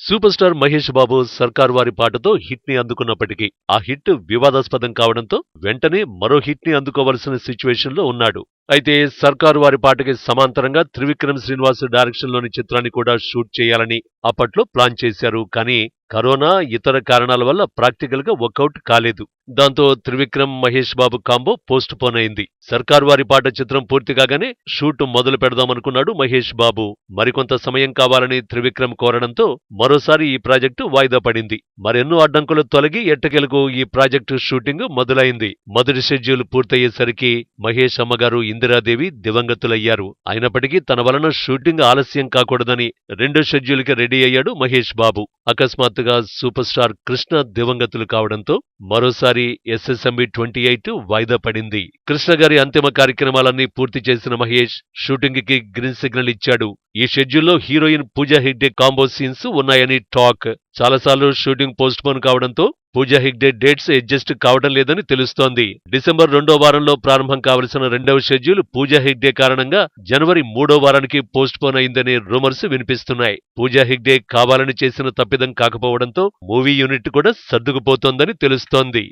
Super star Mahesh Babu సర్కార్ వారి పాటతో హిట్ని అందుకున్నప్పటికీ ఆ హిట్ వివాదాస్పదం కావడంతో వెంటనే మరో హిట్ని అందుకోవలసిన సిచ్యువేషన్లో ఉన్నాడు. అయితే సర్కారు వారి పాటకి సమాంతరంగా త్రివిక్రమ్ శ్రీనివాస్ డైరెక్షన్లోని చిత్రాన్ని కూడా షూట్ చేయాలని అప్పట్లో ప్లాన్ చేశారు. కానీ కరోనా ఇతర కారణాల వల్ల ప్రాక్టికల్గా వర్కౌట్ కాలేదు. దాంతో Trivikram Mahesh Babu combo postpone అయింది. సర్కార్ వారి పాట చిత్రం పూర్తి కాగానే షూట్ మొదలు పెడదామనుకున్నాడు మహేష్ బాబు. మరికొంత సమయం కావాలని త్రివిక్రమ్ కోరడంతో మరోసారి ఈ ప్రాజెక్టు వాయిదా పడింది. మరెన్నో అడ్డంకులు తొలగి ఎట్టకెలకు ఈ ప్రాజెక్టు షూటింగ్ మొదలైంది. మొదటి షెడ్యూల్ పూర్తయ్యేసరికి మహేష్ అమ్మగారు ఇందిరాదేవి దివంగతులయ్యారు. అయినప్పటికీ తన వలన షూటింగ్ ఆలస్యం కాకూడదని రెండో షెడ్యూల్కి రెడీ అయ్యాడు మహేష్ బాబు. అకస్మాత్ అకస్మాత్తుగా సూపర్ స్టార్ కృష్ణ దివంగతులు కావడంతో మరోసారి ఎస్ఎస్ఎంబి ట్వంటీ ఎయిట్ వాయిదా పడింది. కృష్ణ గారి అంతిమ కార్యక్రమాలన్నీ పూర్తి చేసిన మహేష్ షూటింగ్కి గ్రీన్ సిగ్నల్ ఇచ్చాడు. ఈ షెడ్యూల్లో heroine Pooja Hegde combo scenes ఉన్నాయని టాక్. చాలాసార్లు షూటింగ్ పోస్ట్ పోన్ కావడంతో పూజా హెగ్డే డేట్స్ అడ్జస్ట్ కావడం లేదని తెలుస్తోంది. డిసెంబర్ రెండో వారంలో ప్రారంభం కావలసిన రెండవ షెడ్యూల్ పూజా హెగ్డే కారణంగా జనవరి మూడో వారానికి పోస్ట్ పోన్ అయిందనే రూమర్స్ వినిపిస్తున్నాయి. పూజా హెగ్డే కావాలని చేసిన తప్పిదం కాకపోవడంతో మూవీ యూనిట్ కూడా సర్దుకుపోతోందని తెలుస్తోంది.